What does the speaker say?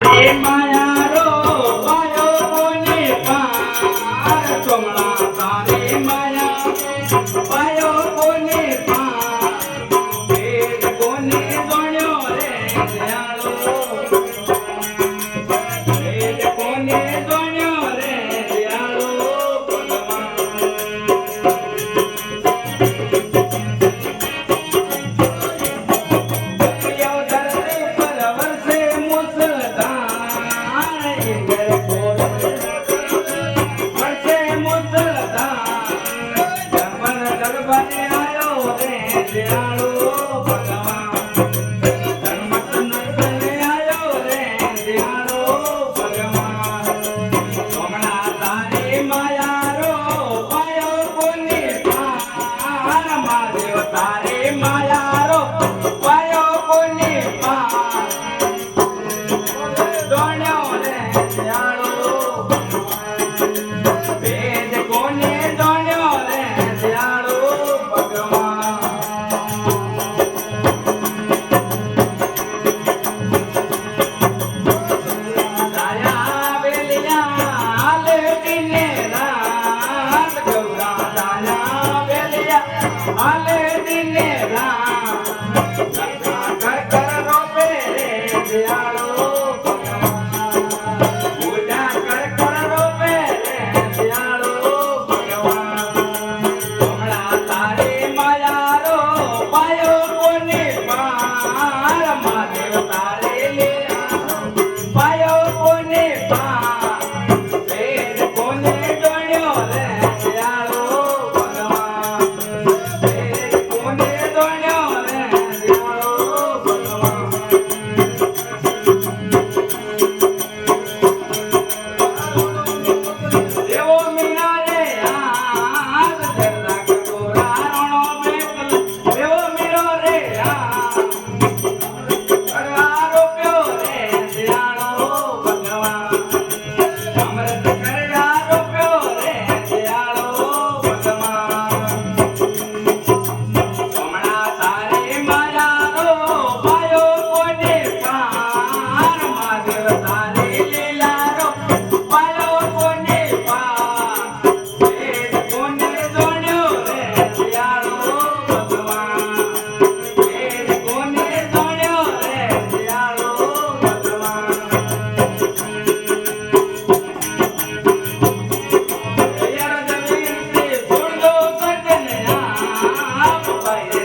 માયા માયારો વાયો કોની પા દોણ માયા રો પાયો કોને પાર મા દેવતા baile.